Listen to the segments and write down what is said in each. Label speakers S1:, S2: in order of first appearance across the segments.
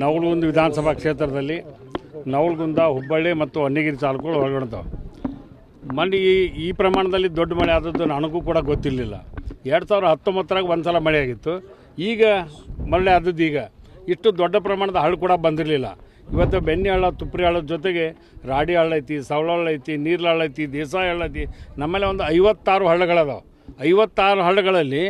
S1: ನವಲಗುಂದ ವಿಧಾನಸಭಾ ಕ್ಷೇತ್ರದಲ್ಲಿ ನವಲಗುಂದ, ಹುಬ್ಬಳ್ಳಿ ಮತ್ತು ಹೊನ್ನಗಿರಿ ತಾಲೂಕುಗಳು ಒಳಗೊಂಡವು ಮೊನ್ನೆ, ಈ ಈ ಪ್ರಮಾಣದಲ್ಲಿ ದೊಡ್ಡ ಮಳೆ ಆದದ್ದು ನನಗೂ ಕೂಡ ಗೊತ್ತಿರಲಿಲ್ಲ. ಎರಡು ಸಾವಿರ ಹತ್ತೊಂಬತ್ತರಾಗ ಒಂದು ಸಲ ಮಳೆ ಆಗಿತ್ತು. ಈಗ ಮಳೆ ಆದದ್ದು ಈಗ. ಇಷ್ಟು ದೊಡ್ಡ ಪ್ರಮಾಣದ ಹಳ್ಳು ಕೂಡ ಬಂದಿರಲಿಲ್ಲ. ಇವತ್ತು ಬೆಣ್ಣೆ ಹಳ್ಳ ತುಪ್ರಿ ಹಳ್ಳದ ಜೊತೆಗೆ ರಾಡಿ ಹಳ್ಳ ಐತಿ ಸವಳ ಐತಿ ನೀರ್ಲ ಹಳ್ಳ ಐತಿ, ದೇಸಾಯಿ ಹಳ್ಳ ಐತಿ. ನಮ್ಮಲ್ಲಿ ಒಂದು ಐವತ್ತಾರು ಹಳ್ಳಗಳದಾವೆ. ಐವತ್ತಾರು ಹಳ್ಳಗಳಲ್ಲಿ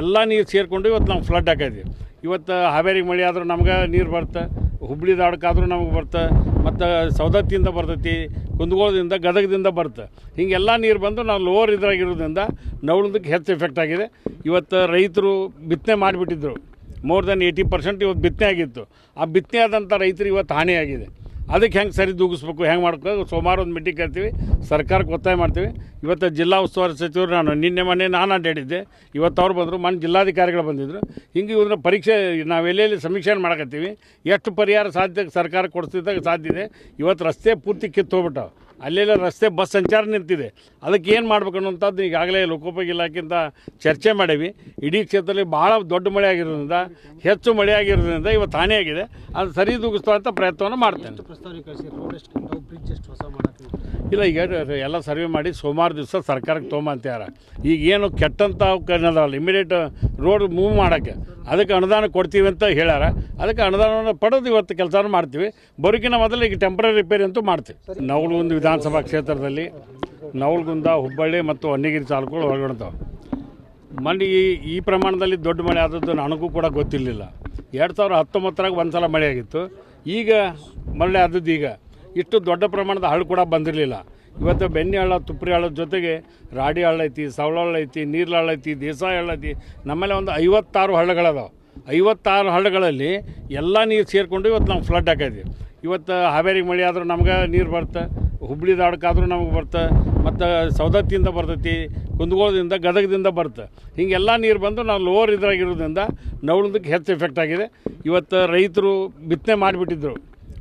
S1: ಎಲ್ಲ ನೀರು ಸೇರಿಕೊಂಡು ಇವತ್ತು ನಾವು ಫ್ಲಡ್ ಹಾಕೈತಿ ಇವತ್ತು ಹಾವೇರಿಗೆ ಮಳೆ ಆದರೂ ನಮ್ಗೆ ನೀರು ಬರುತ್ತೆ ಹುಬ್ಳಿ ದಾಡಕ್ಕಾದರೂ ನಮಗೆ ಬರ್ತೆ, ಮತ್ತು ಸೌದತ್ತಿಯಿಂದ ಬರ್ತೈತಿ, ಕುಂದಗೋಳದಿಂದ ಗದಗದಿಂದ ಬರ್ತೆ. ಹೀಗೆಲ್ಲ ನೀರು ಬಂದು ನಾವು ಲೋವರ್ ಇದ್ರಾಗಿರೋದ್ರಿಂದ ನವಳದಕ್ಕೆ ಹೆಚ್ಚು ಎಫೆಕ್ಟ್ ಆಗಿದೆ. ಇವತ್ತು ರೈತರು ಬಿತ್ತನೆ ಮಾಡಿಬಿಟ್ಟಿದ್ರು. ಮೋರ್ ದೆನ್ ಏಯ್ಟಿ ಪರ್ಸೆಂಟ್ ಇವತ್ತು ಬಿತ್ತನೆ ಆಗಿತ್ತು. ಆ ಬಿತ್ತನೆ ಆದಂಥ ರೈತರು ಇವತ್ತು ಹಾನಿಯಾಗಿದೆ. ಅದಕ್ಕೆ ಹೆಂಗೆ ಸರಿ ದೂಗಿಸ್ಬೇಕು, ಹೆಂಗೆ ಮಾಡ್ಬೇಕು ಸೋಮವಾರ ಒಂದು ಮೀಟಿಂಗ್ ಕರಿತೀವಿ. ಸರ್ಕಾರಕ್ಕೆ ಒತ್ತಾಯ ಮಾಡ್ತೀವಿ. ಇವತ್ತು ಜಿಲ್ಲಾ ಉಸ್ತುವಾರಿ ಸಚಿವರು ನಾನು, ನಿನ್ನೆ ಮೊನ್ನೆ ನಾನು ಅಡ್ಡಾಡಿದ್ದೆ. ಇವತ್ತು ಅವ್ರು ಬಂದರು ಮೊನ್ನೆ ಜಿಲ್ಲಾಧಿಕಾರಿಗಳು ಬಂದಿದ್ದರು ಹಿಂಗೆ ಇವ್ರನ್ನ ಪರೀಕ್ಷೆ, ನಾವು ಎಲ್ಲೆಲ್ಲಿ ಸಮೀಕ್ಷೆ ಮಾಡಕತ್ತೀವಿ? ಎಷ್ಟು ಪರಿಹಾರ ಸಾಧ್ಯ ಸರ್ಕಾರ ಕೊಡಿಸಿದಾಗ ಸಾಧ್ಯ ಇದೆ. ಇವತ್ತು ರಸ್ತೆ ಪೂರ್ತಿ ಕಿತ್ತು ಹೋಗ್ಬಿಟ್ಟಾವ ಅಲ್ಲೆಲ್ಲ ರಸ್ತೆ ಬಸ್ ಸಂಚಾರ ನಿಂತಿದೆ. ಅದಕ್ಕೆ ಏನು ಮಾಡ್ಬೇಕು ಅನ್ನೋಂಥದ್ದು ಈಗಾಗಲೇ ಲೋಕೋಪಯೋಗಿ ಇಲಾಖೆಯಿಂದ ಚರ್ಚೆ ಮಾಡೀವಿ. ಇಡೀ ಕ್ಷೇತ್ರದಲ್ಲಿ ಭಾಳ ದೊಡ್ಡ ಮಳೆ ಆಗಿರೋದ್ರಿಂದ, ಹೆಚ್ಚು ಮಳೆ ಆಗಿರೋದ್ರಿಂದ ಇವತ್ತು ಹಾನಿಯಾಗಿದೆ ಅದು ಸರಿ ಅಂತ ಪ್ರಯತ್ನವನ್ನು ಮಾಡ್ತೇನೆ. ಇಲ್ಲ, ಈಗ ಎಲ್ಲ ಸರ್ವೆ ಮಾಡಿ ಸೋಮವಾರ ದಿವಸ ಸರ್ಕಾರಕ್ಕೆ ತೊಗೊಂಬಂತ್ಯಾರ ಈಗ ಏನು ಕೆಟ್ಟಂಥ ಅನ್ನೋದಲ್ಲ ಇಮಿಡಿಯೇಟ್ ರೋಡ್ ಮೂವ್ ಮಾಡೋಕ್ಕೆ. ಅದಕ್ಕೆ ಅನುದಾನ ಕೊಡ್ತೀವಿ ಅಂತ ಹೇಳ್ಯಾರ. ಅದಕ್ಕೆ ಅನುದಾನವನ್ನು ಪಡೆದು ಇವತ್ತು ಕೆಲಸ ಮಾಡ್ತೀವಿ. ಬರೋಕಿನ ಮೊದಲು ಈಗ ಟೆಂಪ್ರರಿ ರಿಪೇರಿ ಅಂತೂ ಮಾಡ್ತೀವಿ. ನವಲಗುಂದ ವಿಧಾನಸಭಾ ಕ್ಷೇತ್ರದಲ್ಲಿ ನವಲಗುಂದ, ಹುಬ್ಬಳ್ಳಿ ಮತ್ತು ಹೊನ್ನಗಿರಿ ತಾಲೂಕುಗಳು ಒಳಗೊಂಡವು. ಮಣ್ಣು ಈ ಈ ಪ್ರಮಾಣದಲ್ಲಿ ದೊಡ್ಡ ಮಳೆ ಆದದ್ದು ನನಗೂ ಕೂಡ ಗೊತ್ತಿರಲಿಲ್ಲ. ಎರಡು ಸಾವಿರ ಹತ್ತೊಂಬತ್ತರಾಗ ಒಂದು ಸಲ ಮಳೆ ಆಗಿತ್ತು. ಈಗ ಮಳೆ ಆದದ್ದು ಈಗ. ಇಷ್ಟು ದೊಡ್ಡ ಪ್ರಮಾಣದ ಹಳ್ಳು ಕೂಡ ಬಂದಿರಲಿಲ್ಲ. ಇವತ್ತು ಬೆಣ್ಣೆ ಹಳ್ಳ ತುಪ್ರಿ ಹಳ್ಳದ ಜೊತೆಗೆ ರಾಡಿ ಹಳ್ಳ ಐತಿ ಸವಳ ಐತಿ, ನೀರ್ಲ ಹಳ್ಳ ಐತಿ, ದೇಸಾಯಿ ಹಳ್ಳ ಐತಿ. ನಮ್ಮಲ್ಲಿ ಒಂದು ಐವತ್ತಾರು ಹಳ್ಳಗಳದಾವೆ ಐವತ್ತಾರು ಹಳ್ಳಗಳಲ್ಲಿ ಎಲ್ಲ ನೀರು ಸೇರಿಕೊಂಡು ಇವತ್ತು ನಾವು ಫ್ಲಡ್ ಹಾಕಿದ್ವಿ ಇವತ್ತು ಹಾವೇರಿಗೆ ಮಳೆ ಆದರೂ ನಮ್ಗೆ ನೀರು ಬರುತ್ತೆ ಹುಬ್ಳಿ ದಾಡಕ್ಕಾದ್ರೂ ನಮಗೆ ಬರ್ತೆ, ಮತ್ತು ಸೌದತ್ತಿಯಿಂದ ಬರ್ತೈತಿ, ಕುಂದಗೋಳದಿಂದ ಗದಗದಿಂದ ಬರುತ್ತೆ ಹಿಂಗೆಲ್ಲ ನೀರು ಬಂದು ನಾವು ಲೋವರ್ ಇದ್ರಾಗಿರೋದ್ರಿಂದ ನವಳದಕ್ಕೆ ಹೆಚ್ಚು ಎಫೆಕ್ಟ್ ಆಗಿದೆ. ಇವತ್ತು ರೈತರು ಬಿತ್ತನೆ ಮಾಡಿಬಿಟ್ಟಿದ್ರು.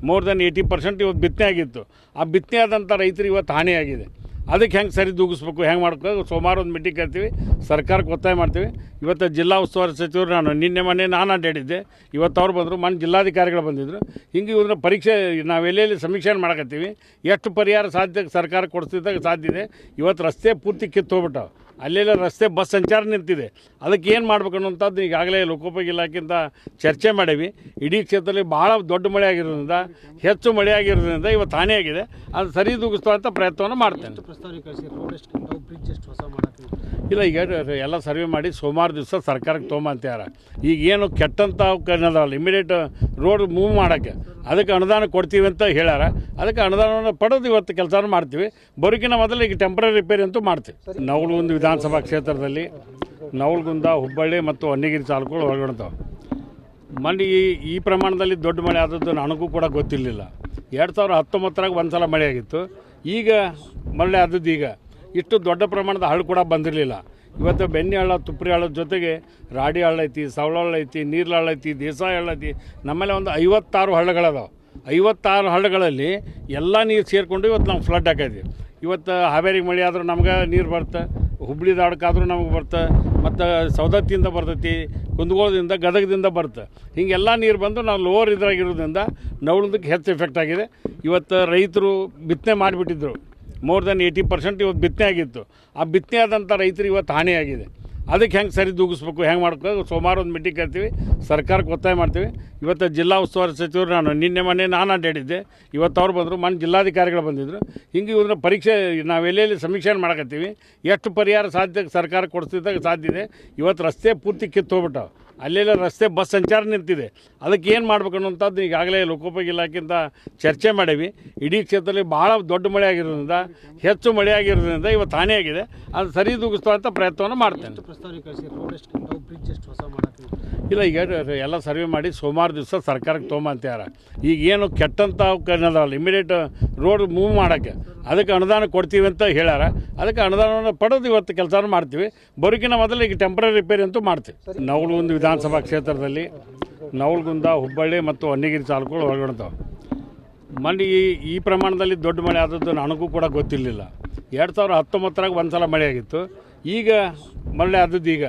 S1: ಮೋರ್ ದೆನ್ ಏಯ್ಟಿ ಪರ್ಸೆಂಟ್ ಇವತ್ತು ಬಿತ್ತನೆ ಆಗಿತ್ತು. ಆ ಬಿತ್ತನೆ ಆದಂಥ ರೈತರು ಇವತ್ತು ಹಾನಿಯಾಗಿದೆ ಅದಕ್ಕೆ ಹೆಂಗೆ ಸರಿ ದೂಗಿಸ್ಬೇಕು, ಹೆಂಗೆ ಮಾಡ್ಕೊಂಡು ಸೋಮವಾರ ಒಂದು ಮೀಟಿಂಗ್ ಕರ್ತೀವಿ ಸರ್ಕಾರಕ್ಕೆ ಒತ್ತಾಯ ಮಾಡ್ತೀವಿ. ಇವತ್ತು ಜಿಲ್ಲಾ ಉಸ್ತುವಾರಿ ಸಚಿವರು ನಾನು, ನಿನ್ನೆ ಮೊನ್ನೆ ನಾನು ಅಡ್ಡಾಡಿದ್ದೆ. ಇವತ್ತು ಅವ್ರು ಬಂದರು ಮೊನ್ನೆ ಜಿಲ್ಲಾಧಿಕಾರಿಗಳು ಬಂದಿದ್ದರು ಹಿಂಗೆ ಇವ್ರನ್ನ ಪರೀಕ್ಷೆ, ನಾವು ಎಲ್ಲೆಲ್ಲಿ ಸಮೀಕ್ಷೆ ಮಾಡಕತ್ತೀವಿ. ಎಷ್ಟು ಪರಿಹಾರ ಸಾಧ್ಯ ಸರ್ಕಾರ ಕೊಡಿಸಿದಾಗ ಸಾಧ್ಯ ಇದೆ. ಇವತ್ತು ರಸ್ತೆ ಪೂರ್ತಿ ಕಿತ್ತು ಹೋಗ್ಬಿಟ್ಟಾವ ಅಲ್ಲೆಲ್ಲ ರಸ್ತೆ ಬಸ್ ಸಂಚಾರ ನಿಂತಿದೆ. ಅದಕ್ಕೆ ಏನು ಮಾಡ್ಬೇಕು ಅನ್ನೋಂಥದ್ದು ಈಗಾಗಲೇ ಲೋಕೋಪಯೋಗಿ ಇಲಾಖೆಯಿಂದ ಚರ್ಚೆ ಮಾಡೀವಿ. ಇಡೀ ಕ್ಷೇತ್ರದಲ್ಲಿ ಭಾಳ ದೊಡ್ಡ ಮಳೆ ಆಗಿರೋದ್ರಿಂದ ಹೆಚ್ಚು ಮಳೆ ಆಗಿರೋದ್ರಿಂದ ಇವತ್ತು ಹಾನಿಯಾಗಿದೆ ಅದು ಸರಿ ಅಂತ ಪ್ರಯತ್ನವನ್ನು ಮಾಡ್ತೇನೆ. ಇಲ್ಲ ಈಗ ಎಲ್ಲ ಸರ್ವೆ ಮಾಡಿ ಸೋಮವಾರ ದಿವಸ ಸರ್ಕಾರಕ್ಕೆ ತೊಗೊಂಬಂತಾರ ಈಗ ಏನು ಕೆಟ್ಟಂಥ ಅನ್ನೋದಲ್ಲ ಇಮಿಡಿಯೇಟ್ ರೋಡ್ ಮೂವ್ ಮಾಡೋಕ್ಕೆ. ಅದಕ್ಕೆ ಅನುದಾನ ಕೊಡ್ತೀವಿ ಅಂತ ಹೇಳ್ಯಾರ. ಅದಕ್ಕೆ ಅನುದಾನವನ್ನು ಪಡೆದು ಇವತ್ತು ಕೆಲಸ ಮಾಡ್ತೀವಿ. ಬರೋಕಿನ ಮೊದಲು ಈಗ ಟೆಂಪ್ರರಿ ರಿಪೇರಿ ಅಂತೂ ಮಾಡ್ತೀವಿ. ನವಲಗುಂದ ವಿಧಾನಸಭಾ ಕ್ಷೇತ್ರದಲ್ಲಿ ನವಲಗುಂದ, ಹುಬ್ಬಳ್ಳಿ ಮತ್ತು ಹೊನ್ನಗಿರಿ ತಾಲೂಕುಗಳು ಒಳಗೊಂಡವು. ಮೊನ್ನೆ ಈ ಈ ಪ್ರಮಾಣದಲ್ಲಿ ದೊಡ್ಡ ಮಳೆ ಆದದ್ದು ನನಗೂ ಕೂಡ ಗೊತ್ತಿರಲಿಲ್ಲ. ಎರಡು ಸಾವಿರ ಹತ್ತೊಂಬತ್ತರಾಗ ಒಂದು ಸಲ ಮಳೆ ಆಗಿತ್ತು. ಈಗ ಮಳೆ ಆದದ್ದು ಈಗ. ಇಷ್ಟು ದೊಡ್ಡ ಪ್ರಮಾಣದ ಹಳ್ಳು ಕೂಡ ಬಂದಿರಲಿಲ್ಲ. ಇವತ್ತು ಬೆನ್ನೆ ಹಳ್ಳ, ತುಪ್ರಿ ಹಳ್ಳದ ಜೊತೆಗೆ ರಾಡಿ ಹಳ್ಳ ಐತಿ ಸವಳ ಹಳ್ಳ ಐತಿ, ನೀರ್ಲ ಹಳ್ಳ ಐತಿ, ದೇಸಾಯಿ ಹಳ್ಳ ಐತಿ. ನಮ್ಮಲ್ಲಿ ಒಂದು ಐವತ್ತಾರು ಹಳ್ಳಗಳದಾವೆ. ಐವತ್ತಾರು ಹಳ್ಳಗಳಲ್ಲಿ ಎಲ್ಲ ನೀರು ಸೇರಿಕೊಂಡು ಇವತ್ತು ನಾವು ಫ್ಲಡ್ ಹಾಕಿದ್ವಿ ಇವತ್ತು ಹಾವೇರಿಗೆ ಮಳೆ ಆದರೂ ನಮ್ಗೆ ನೀರು ಬರುತ್ತೆ ಹುಬ್ಳಿ ದಾಡಕ್ಕಾದ್ರೂ ನಮಗೆ ಬರುತ್ತೆ ಮತ್ತು ಸೌದತ್ತಿಯಿಂದ ಬರ್ತೈತಿ, ಕುಂದಗೋಳದಿಂದ, ಗದಗದಿಂದ ಬರುತ್ತೆ ಹಿಂಗೆಲ್ಲ ನೀರು ಬಂದು ನಾವು ಲೋವರ್ ಇದ್ರಾಗಿರೋದ್ರಿಂದ ನವಳದಕ್ಕೆ ಹೆಚ್ಚು ಎಫೆಕ್ಟ್ ಆಗಿದೆ. ಇವತ್ತು ರೈತರು ಬಿತ್ತನೆ ಮಾಡಿಬಿಟ್ಟಿದ್ರು. ಮೋರ್ ದೆನ್ ಏಯ್ಟಿ ಪರ್ಸೆಂಟ್ ಇವತ್ತು ಬಿತ್ತನೆ ಆಗಿತ್ತು. ಆ ಬಿತ್ತನೆ ಆದಂಥ ರೈತರು ಇವತ್ತು ಹಾನಿಯಾಗಿದೆ ಅದಕ್ಕೆ ಹೆಂಗೆ ಸರಿ ದೂಗಿಸ್ಬೇಕು, ಹೆಂಗೆ ಮಾಡ್ಕೊಂಡು ಸೋಮವಾರ ಒಂದು ಮೀಟಿಂಗ್ ಕರ್ತೀವಿ. ಸರ್ಕಾರಕ್ಕೆ ಒತ್ತಾಯ ಮಾಡ್ತೀವಿ. ಇವತ್ತು ಜಿಲ್ಲಾ ಉಸ್ತುವಾರಿ ಸಚಿವರು ನಾನು ನಿನ್ನೆ ಮೊನ್ನೆ ನಾನು ಅಡ್ಡಾಡಿದ್ದೆ ಇವತ್ತು ಅವ್ರು ಬಂದರು ಮೊನ್ನೆ ಜಿಲ್ಲಾಧಿಕಾರಿಗಳು ಬಂದಿದ್ದರು ಹಿಂಗೆ ಇವ್ರನ್ನ ಪರೀಕ್ಷೆ, ನಾವು ಎಲ್ಲೆಲ್ಲಿ ಸಮೀಕ್ಷೆ ಮಾಡಕತ್ತೀವಿ? ಎಷ್ಟು ಪರಿಹಾರ ಸಾಧ್ಯ ಸರ್ಕಾರ ಕೊಡಿಸಿದಾಗ ಸಾಧ್ಯ ಇದೆ. ಇವತ್ತು ರಸ್ತೆ ಪೂರ್ತಿ ಕಿತ್ತು ಹೋಗ್ಬಿಟ್ಟಾವ ಅಲ್ಲೆಲ್ಲ ರಸ್ತೆ ಬಸ್ ಸಂಚಾರ ನಿಂತಿದೆ. ಅದಕ್ಕೆ ಏನು ಮಾಡ್ಬೇಕು ಅನ್ನೋಂಥದ್ದು ಈಗಾಗಲೇ ಲೋಕೋಪಯೋಗಿ ಇಲಾಖೆಯಿಂದ ಚರ್ಚೆ ಮಾಡೀವಿ. ಇಡೀ ಕ್ಷೇತ್ರದಲ್ಲಿ ಭಾಳ ದೊಡ್ಡ ಮಳೆ ಆಗಿರೋದ್ರಿಂದ ಹೆಚ್ಚು ಮಳೆ ಆಗಿರೋದ್ರಿಂದ ಇವತ್ತು ಆಗಿದೆ. ಅದು ಸರಿ ಅಂತ ಪ್ರಯತ್ನವನ್ನು ಮಾಡ್ತೇನೆ. ಇಲ್ಲ ಈಗ ಎಲ್ಲ ಸರ್ವೆ ಮಾಡಿ ಸೋಮವಾರ ದಿವಸ ಸರ್ಕಾರಕ್ಕೆ ತೊಗೊಂಬಂತಾರ ಈಗ ಏನು ಕೆಟ್ಟಂಥ ಅನ್ನೋದಲ್ಲ ಇಮಿಡಿಯೇಟ್ ರೋಡ್ ಮೂವ್ ಮಾಡೋಕ್ಕೆ. ಅದಕ್ಕೆ ಅನುದಾನ ಕೊಡ್ತೀವಿ ಅಂತ ಹೇಳ್ಯಾರ. ಅದಕ್ಕೆ ಅನುದಾನವನ್ನು ಪಡೆದು ಇವತ್ತು ಕೆಲಸ ಮಾಡ್ತೀವಿ. ಬರೋಕಿನ ಮೊದಲು ಈಗ ಟೆಂಪ್ರರಿ ರಿಪೇರಿ ಅಂತೂ ಮಾಡ್ತೀವಿ. ನವಲಗುಂದ ವಿಧಾನಸಭಾ ಕ್ಷೇತ್ರದಲ್ಲಿ ನವಲಗುಂದ, ಹುಬ್ಬಳ್ಳಿ ಮತ್ತು ಹೊನ್ನಿಗಿರಿ ತಾಲೂಕುಗಳು ಒಳಗೊಂಡವು. ಮಣ್ಣು ಈ ಈ ಪ್ರಮಾಣದಲ್ಲಿ ದೊಡ್ಡ ಮಳೆ ಆದದ್ದು ನನಗೂ ಕೂಡ ಗೊತ್ತಿರಲಿಲ್ಲ. ಎರಡು ಸಾವಿರ ಹತ್ತೊಂಬತ್ತರಾಗ ಒಂದು ಸಲ ಮಳೆ ಆಗಿತ್ತು. ಈಗ ಮಳೆ ಆದದ್ದು ಈಗ.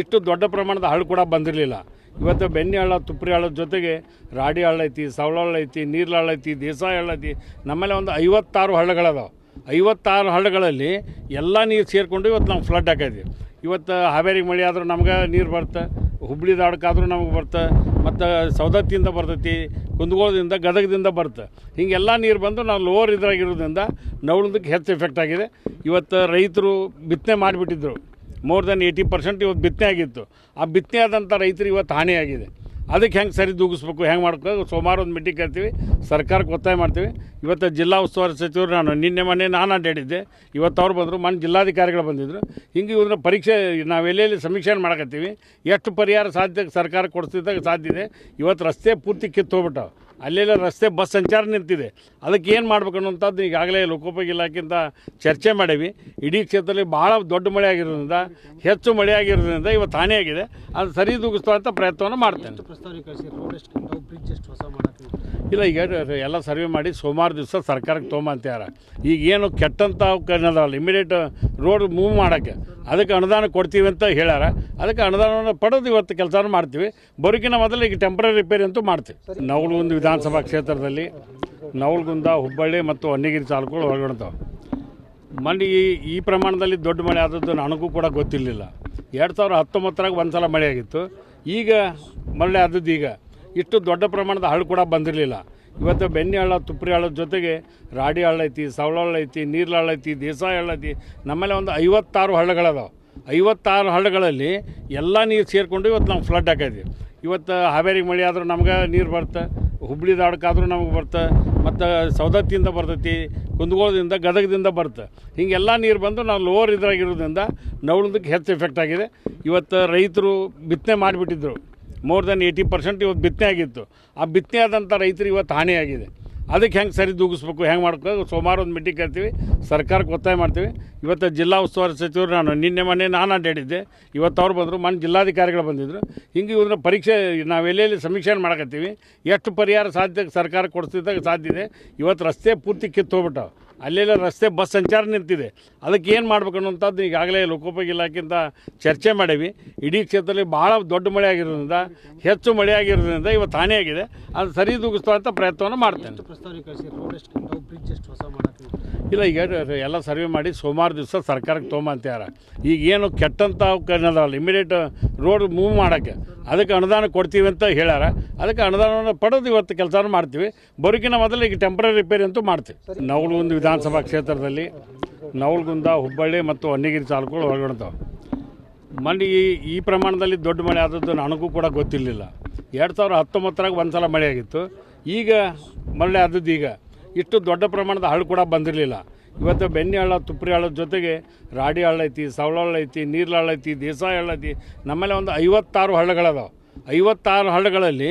S1: ಇಷ್ಟು ದೊಡ್ಡ ಪ್ರಮಾಣದ ಹಳ್ಳು ಕೂಡ ಬಂದಿರಲಿಲ್ಲ. ಇವತ್ತು ಬೆನ್ನೆ ಹಳ್ಳ, ತುಪ್ರಿ ಹಳ್ಳದ ಜೊತೆಗೆ ರಾಡಿ ಹಳ್ಳ ಐತಿ ಸವಳ ಹಳ್ಳ ಐತಿ, ನೀರ್ಲ ಹಳ್ಳ ಐತಿ, ದೇಸಾಯಿ ಹಳ್ಳ ಐತಿ. ನಮ್ಮಲ್ಲಿ ಒಂದು ಐವತ್ತಾರು ಹಳ್ಳಗಳದಾವೆ. ಐವತ್ತಾರು ಹಳ್ಳಗಳಲ್ಲಿ ಎಲ್ಲ ನೀರು ಸೇರಿಕೊಂಡು ಇವತ್ತು ನಾವು ಫ್ಲಡ್ ಹಾಕಿದ್ವಿ ಇವತ್ತು ಹಾವೇರಿಗೆ ಮಳೆ ಆದರೂ ನಮ್ಗೆ ನೀರು ಬರುತ್ತೆ ಹುಬ್ಳಿ ದಾಡಕ್ಕಾದ್ರೂ ನಮಗೆ ಬರುತ್ತೆ ಮತ್ತು ಸೌದತ್ತಿಯಿಂದ ಬರ್ತೈತಿ, ಕುಂದಗೋಳದಿಂದ, ಗದಗದಿಂದ ಬರುತ್ತೆ ಹೀಗೆಲ್ಲ ನೀರು ಬಂದು ನಾವು ಲೋವರ್ ಇದ್ರಾಗಿರೋದ್ರಿಂದ ನವಳದಕ್ಕೆ ಹೆಚ್ಚು ಎಫೆಕ್ಟ್ ಆಗಿದೆ. ಇವತ್ತು ರೈತರು ಬಿತ್ತನೆ ಮಾಡಿಬಿಟ್ಟಿದ್ರು. ಮೋರ್ ದೆನ್ ಏಯ್ಟಿ ಪರ್ಸೆಂಟ್ ಇವತ್ತು ಬಿತ್ತನೆ ಆಗಿತ್ತು. ಆ ಬಿತ್ತನೆ ಆದಂಥ ರೈತರು ಇವತ್ತು ಹಾನಿಯಾಗಿದೆ ಅದಕ್ಕೆ ಹೆಂಗೆ ಸರಿ ದೂಗಿಸ್ಬೇಕು, ಹೆಂಗೆ ಮಾಡ್ಕೊಂಡು ಸೋಮವಾರ ಒಂದು ಮೀಟಿಂಗ್ ಕರ್ತೀವಿ ಸರ್ಕಾರಕ್ಕೆ ಒತ್ತಾಯ ಮಾಡ್ತೀವಿ. ಇವತ್ತು ಜಿಲ್ಲಾ ಉಸ್ತುವಾರಿ ಸಚಿವರು ನಾನು, ನಿನ್ನೆ ಮೊನ್ನೆ ನಾನು ಅಡ್ಡಾಡಿದ್ದೆ. ಇವತ್ತು ಅವ್ರು ಬಂದರು ಮೊನ್ನೆ ಜಿಲ್ಲಾಧಿಕಾರಿಗಳು ಬಂದಿದ್ದರು ಹಿಂಗೆ ಇವ್ರನ್ನ ಪರೀಕ್ಷೆ, ನಾವು ಎಲ್ಲೆಲ್ಲಿ ಸಮೀಕ್ಷೆ ಮಾಡಕತ್ತೀವಿ. ಎಷ್ಟು ಪರಿಹಾರ ಸಾಧ್ಯ ಸರ್ಕಾರ ಕೊಡಿಸಿದಾಗ ಸಾಧ್ಯ ಇದೆ. ಇವತ್ತು ರಸ್ತೆ ಪೂರ್ತಿ ಕಿತ್ತು ಹೋಗ್ಬಿಟ್ಟಾವ ಅಲ್ಲೆಲ್ಲ ರಸ್ತೆ ಬಸ್ ಸಂಚಾರ ನಿಂತಿದೆ. ಅದಕ್ಕೆ ಏನು ಮಾಡ್ಬೇಕು ಅನ್ನೋಂಥದ್ದು ಈಗಾಗಲೇ ಲೋಕೋಪಯೋಗಿ ಇಲಾಖೆಯಿಂದ ಚರ್ಚೆ ಮಾಡೀವಿ. ಇಡೀ ಕ್ಷೇತ್ರದಲ್ಲಿ ಭಾಳ ದೊಡ್ಡ ಮಳೆ ಆಗಿರೋದ್ರಿಂದ ಹೆಚ್ಚು ಮಳೆ ಆಗಿರೋದ್ರಿಂದ ಇವತ್ತು ಹಾನಿಯಾಗಿದೆ ಅದು ಸರಿ ಅಂತ ಪ್ರಯತ್ನವನ್ನು ಮಾಡ್ತೇನೆ. ಇಲ್ಲ ಈಗ ಎಲ್ಲ ಸರ್ವೆ ಮಾಡಿ ಸೋಮವಾರ ದಿವಸ ಸರ್ಕಾರಕ್ಕೆ ತೊಗೊಂಬಂತ್ಯಾರ ಈಗ ಏನು ಕೆಟ್ಟಂಥ ಕನ್ನದಲ್ಲ ಇಮಿಡಿಯೇಟ್ ರೋಡ್ ಮೂವ್ ಮಾಡೋಕ್ಕೆ. ಅದಕ್ಕೆ ಅನುದಾನ ಕೊಡ್ತೀವಿ ಅಂತ ಹೇಳ್ಯಾರ. ಅದಕ್ಕೆ ಅನುದಾನವನ್ನು ಪಡೆದು ಇವತ್ತು ಕೆಲಸ ಮಾಡ್ತೀವಿ. ಬರೋಕಿನ ಮೊದಲು ಈಗ ಟೆಂಪ್ರರಿ ರಿಪೇರಿ ಅಂತೂ ಮಾಡ್ತೀವಿ. ನವಲಗುಂದ ವಿಧಾನಸಭಾ ಕ್ಷೇತ್ರದಲ್ಲಿ ನವಲಗುಂದ, ಹುಬ್ಬಳ್ಳಿ ಮತ್ತು ಹೊನ್ನಿಗಿರಿ ತಾಲೂಕುಗಳು ಒಳಗಡ್ತಾವೆ ಮೊನ್ನೆ ಈ ಈ ಪ್ರಮಾಣದಲ್ಲಿ ದೊಡ್ಡ ಮಳೆ ಆದದ್ದು ನನಗೂ ಕೂಡ ಗೊತ್ತಿರಲಿಲ್ಲ. ಎರಡು ಸಾವಿರ ಹತ್ತೊಂಬತ್ತರಾಗ ಒಂದು ಸಲ ಮಳೆ ಆಗಿತ್ತು. ಈಗ ಮಳೆ ಆದದ್ದು ಈಗ. ಇಷ್ಟು ದೊಡ್ಡ ಪ್ರಮಾಣದ ಹಳ್ಳು ಕೂಡ ಬಂದಿರಲಿಲ್ಲ. ಇವತ್ತು ಬೆನ್ನೆ ಹಳ್ಳ, ತುಪ್ರಿ ಹಳ್ಳದ ಜೊತೆಗೆ ರಾಡಿ ಹಳ್ಳ ಐತಿ ಸವಳ ಹಳ್ಳ ಐತಿ, ನೀರ್ಲ ಹಳ್ಳ ಐತಿ, ದೇಸಾಯಿ ಹಳ್ಳ ಐತಿ. ನಮ್ಮಲ್ಲಿ ಒಂದು ಐವತ್ತಾರು ಹಳ್ಳಗಳದಾವೆ. ಐವತ್ತಾರು ಹಳ್ಳಗಳಲ್ಲಿ ಎಲ್ಲ ನೀರು ಸೇರಿಕೊಂಡು ಇವತ್ತು ನಾವು ಫ್ಲಡ್ ಹಾಕಿದ್ವಿ ಇವತ್ತು ಹಾವೇರಿಗೆ ಮಳೆ ಆದರೂ ನಮ್ಗೆ ನೀರು ಬರುತ್ತೆ ಹುಬ್ಳಿ ದಾಡಕ್ಕಾದ್ರೂ ನಮಗೆ ಬರುತ್ತೆ ಮತ್ತು ಸೌದತ್ತಿಯಿಂದ ಬರ್ತೈತಿ, ಕುಂದಗೋಳದಿಂದ, ಗದಗದಿಂದ ಬರುತ್ತೆ ಹಿಂಗೆಲ್ಲ ನೀರು ಬಂದು ನಾವು ಲೋವರ್ ಇದ್ರಾಗಿರೋದ್ರಿಂದ ನವಳದಕ್ಕೆ ಹೆಚ್ಚು ಎಫೆಕ್ಟ್ ಆಗಿದೆ. ಇವತ್ತು ರೈತರು ಬಿತ್ತನೆ ಮಾಡಿಬಿಟ್ಟಿದ್ರು. ಮೋರ್ ದೆನ್ ಏಯ್ಟಿ ಪರ್ಸೆಂಟ್ ಇವತ್ತು ಬಿತ್ತನೆ ಆಗಿತ್ತು. ಆ ಬಿತ್ತನೆ ಆದಂಥ ರೈತರು ಇವತ್ತು ಹಾನಿಯಾಗಿದೆ ಅದಕ್ಕೆ ಹೆಂಗೆ ಸರಿ ದೂಗಿಸ್ಬೇಕು, ಹೆಂಗೆ ಮಾಡ್ಕೊಂಡು ಸೋಮವಾರ ಒಂದು ಮೀಟಿಂಗ್ ಕರ್ತೀವಿ. ಸರ್ಕಾರಕ್ಕೆ ಒತ್ತಾಯ ಮಾಡ್ತೀವಿ. ಇವತ್ತು ಜಿಲ್ಲಾ ಉಸ್ತುವಾರಿ ಸಚಿವರು ನಾನು ನಿನ್ನೆ ಮೊನ್ನೆ ನಾನು ಅಡ್ಡಾಡಿದ್ದೆ ಇವತ್ತು ಅವ್ರು ಬಂದರು ಮೊನ್ನೆ ಜಿಲ್ಲಾಧಿಕಾರಿಗಳು ಬಂದಿದ್ದರು ಹಿಂಗೆ ಇವ್ರನ್ನ ಪರೀಕ್ಷೆ, ನಾವು ಎಲ್ಲೆಲ್ಲಿ ಸಮೀಕ್ಷೆ ಮಾಡಕತ್ತೀವಿ? ಎಷ್ಟು ಪರಿಹಾರ ಸಾಧ್ಯ ಸರ್ಕಾರ ಕೊಡಿಸಿದಾಗ ಸಾಧ್ಯ ಇದೆ. ಇವತ್ತು ರಸ್ತೆ ಪೂರ್ತಿ ಕಿತ್ತು ಹೋಗ್ಬಿಟ್ಟಾವ ಅಲ್ಲೆಲ್ಲ ರಸ್ತೆ ಬಸ್ ಸಂಚಾರ ನಿಂತಿದೆ. ಅದಕ್ಕೆ ಏನು ಮಾಡ್ಬೇಕು ಅನ್ನೋಂಥದ್ದು ಈಗಾಗಲೇ ಲೋಕೋಪಯೋಗಿ ಇಲಾಖೆಯಿಂದ ಚರ್ಚೆ ಮಾಡೀವಿ. ಇಡೀ ಕ್ಷೇತ್ರದಲ್ಲಿ ಭಾಳ ದೊಡ್ಡ ಮಳೆ ಆಗಿರೋದ್ರಿಂದ, ಹೆಚ್ಚು ಮಳೆ ಆಗಿರೋದ್ರಿಂದ ಇವತ್ತು ಹಾನಿಯಾಗಿದೆ ಅದು ಸರಿ ಅಂತ ಪ್ರಯತ್ನವನ್ನು ಮಾಡ್ತೇನೆ. ಇಲ್ಲ, ಈಗ ಎಲ್ಲ ಸರ್ವೆ ಮಾಡಿ ಸೋಮವಾರ ದಿವಸ ಸರ್ಕಾರಕ್ಕೆ ತೊಗೊಂಬಂತ್ಯಾರ ಈಗ ಏನು ಕೆಟ್ಟಂಥ ಅನ್ನೋದಲ್ಲ ಇಮಿಡಿಯೇಟ್ ರೋಡ್ ಮೂವ್ ಮಾಡೋಕ್ಕೆ. ಅದಕ್ಕೆ ಅನುದಾನ ಕೊಡ್ತೀವಿ ಅಂತ ಹೇಳ್ಯಾರ. ಅದಕ್ಕೆ ಅನುದಾನವನ್ನು ಪಡೆದು ಇವತ್ತು ಕೆಲಸ ಮಾಡ್ತೀವಿ. ಬರೋಕಿನ ಮೊದಲು ಈಗ ಟೆಂಪ್ರರಿ ರಿಪೇರಿ ಅಂತೂ ಮಾಡ್ತೀವಿ. ನವಲಗುಂದ ವಿಧಾನಸಭಾ ಕ್ಷೇತ್ರದಲ್ಲಿ ನವಲಗುಂದ, ಹುಬ್ಬಳ್ಳಿ ಮತ್ತು ಹೊನ್ನಗಿರಿ ತಾಲೂಕುಗಳು ಒಳಗಡ್ತಾವೆ ಮಣ್ಣು ಈ ಈ ಪ್ರಮಾಣದಲ್ಲಿ ದೊಡ್ಡ ಮಳೆ ಆದದ್ದು ನನಗೂ ಕೂಡ ಗೊತ್ತಿರಲಿಲ್ಲ. ಎರಡು ಸಾವಿರ ಹತ್ತೊಂಬತ್ತರಾಗ ಒಂದು ಸಲ ಮಳೆ ಆಗಿತ್ತು. ಈಗ ಮಳೆ ಆದದ್ದು ಈಗ. ಇಷ್ಟು ದೊಡ್ಡ ಪ್ರಮಾಣದ ಹಳ್ಳು ಕೂಡ ಬಂದಿರಲಿಲ್ಲ. ಇವತ್ತು ಬೆಣ್ಣೆ ಹಳ್ಳ ತುಪ್ರಿ ಹಳ್ಳದ ಜೊತೆಗೆ ರಾಡಿ ಹಳ್ಳ ಐತಿ ಸವಳ ಐತಿ, ನೀರ್ಲ ಹಳ್ಳ ಐತಿ, ದೇಸಾಯಿ ಹಳ್ಳ ಐತಿ. ನಮ್ಮಲ್ಲಿ ಒಂದು ಐವತ್ತಾರು ಹಳ್ಳಗಳದಾವೆ ಐವತ್ತಾರು ಹಳ್ಳಗಳಲ್ಲಿ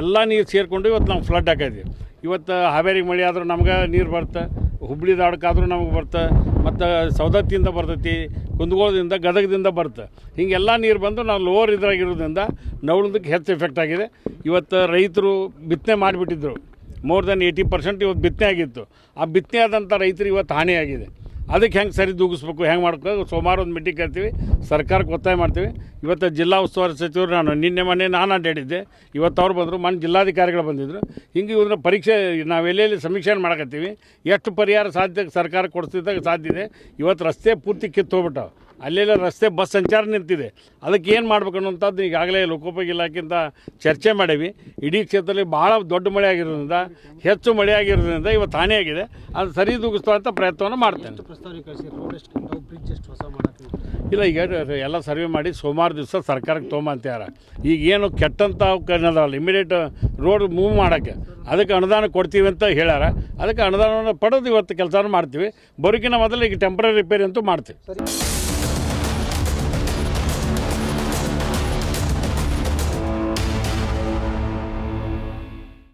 S1: ಎಲ್ಲ ನೀರು ಸೇರಿಕೊಂಡು ಇವತ್ತು ನಾವು ಫ್ಲಡ್ ಹಾಕಿದ್ವಿ ಇವತ್ತು ಹಾವೇರಿಗೆ ಮಳೆ ಆದರೂ ನಮ್ಗೆ ನೀರು ಬರುತ್ತೆ ಹುಬ್ಳಿ ದಾಡಕ್ಕಾದ್ರೂ ನಮಗೆ ಬರ್ತೆ, ಮತ್ತು ಸೌದತ್ತಿಯಿಂದ ಬರ್ತೈತಿ, ಕುಂದಗೋಳದಿಂದ ಗದಗದಿಂದ ಬರುತ್ತೆ ಹಿಂಗೆಲ್ಲ ನೀರು ಬಂದು ನಾವು ಲೋವರ್ ಇದ್ರಾಗಿರೋದ್ರಿಂದ ನವಳದಕ್ಕೆ ಹೆಚ್ಚು ಎಫೆಕ್ಟ್ ಆಗಿದೆ. ಇವತ್ತು ರೈತರು ಬಿತ್ತನೆ ಮಾಡಿಬಿಟ್ಟಿದ್ರು. ಮೋರ್ ದೆನ್ ಏಯ್ಟಿ ಪರ್ಸೆಂಟ್ ಇವತ್ತು ಬಿತ್ತನೆ ಆಗಿತ್ತು. ಆ ಬಿತ್ತನೆ ಆದಂಥ ರೈತರು ಇವತ್ತು ಹಾನಿಯಾಗಿದೆ ಅದಕ್ಕೆ ಹೆಂಗೆ ಸರಿ ದೂಗಿಸ್ಬೇಕು, ಹೆಂಗೆ ಮಾಡ್ಕೊಂಡು ಸೋಮವಾರ ಒಂದು ಮೀಟಿಂಗ್ ಕರ್ತೀವಿ ಸರ್ಕಾರಕ್ಕೆ ಒತ್ತಾಯ ಮಾಡ್ತೀವಿ. ಇವತ್ತು ಜಿಲ್ಲಾ ಉಸ್ತುವಾರಿ ಸಚಿವರು ನಾನು, ನಿನ್ನೆ ಮೊನ್ನೆ ನಾನು ಅಡ್ಡಾಡಿದ್ದೆ. ಇವತ್ತು ಅವ್ರು ಬಂದರು ಮೊನ್ನೆ ಜಿಲ್ಲಾಧಿಕಾರಿಗಳು ಬಂದಿದ್ದರು ಹಿಂಗೆ ಇವ್ರನ್ನ ಪರೀಕ್ಷೆ, ನಾವು ಎಲ್ಲೆಲ್ಲಿ ಸಮೀಕ್ಷೆ ಮಾಡಕತ್ತೀವಿ. ಎಷ್ಟು ಪರಿಹಾರ ಸಾಧ್ಯ ಸರ್ಕಾರ ಕೊಡಿಸಿದಾಗ ಸಾಧ್ಯ ಇದೆ. ಇವತ್ತು ರಸ್ತೆ ಪೂರ್ತಿ ಕಿತ್ತು ಹೋಗ್ಬಿಟ್ಟಾವ ಅಲ್ಲೆಲ್ಲ ರಸ್ತೆ ಬಸ್ ಸಂಚಾರ ನಿಂತಿದೆ. ಅದಕ್ಕೆ ಏನು ಮಾಡ್ಬೇಕು ಅನ್ನೋಂಥದ್ದು ಈಗಾಗಲೇ ಲೋಕೋಪಯೋಗಿ ಇಲಾಖೆಯಿಂದ ಚರ್ಚೆ ಮಾಡೀವಿ. ಇಡೀ ಕ್ಷೇತ್ರದಲ್ಲಿ ಭಾಳ ದೊಡ್ಡ ಮಳೆ ಆಗಿರೋದ್ರಿಂದ ಹೆಚ್ಚು ಮಳೆ ಆಗಿರೋದ್ರಿಂದ ಇವತ್ತು ಹಾನಿಯಾಗಿದೆ ಅದು ಸರಿ ಅಂತ ಪ್ರಯತ್ನವನ್ನು ಮಾಡ್ತೇನೆ. ಇಲ್ಲ ಈಗ ಎಲ್ಲ ಸರ್ವೆ ಮಾಡಿ ಸೋಮವಾರ ದಿವಸ ಸರ್ಕಾರಕ್ಕೆ ತೊಗೊಂಬಂತ್ಯಾರ ಈಗ ಏನು ಕೆಟ್ಟಂಥ ಅನ್ನೋದಲ್ಲ ಇಮಿಡಿಯೇಟ್ ರೋಡ್ ಮೂವ್ ಮಾಡೋಕ್ಕೆ. ಅದಕ್ಕೆ ಅನುದಾನ ಕೊಡ್ತೀವಿ ಅಂತ ಹೇಳ್ಯಾರ. ಅದಕ್ಕೆ ಅನುದಾನವನ್ನು ಪಡೆದು ಇವತ್ತು ಕೆಲಸ ಮಾಡ್ತೀವಿ. ಬರೋಕಿನ ಮೊದಲು ಈಗ ಟೆಂಪ್ರರಿ ರಿಪೇರಿ ಅಂತೂ ಮಾಡ್ತೀವಿ.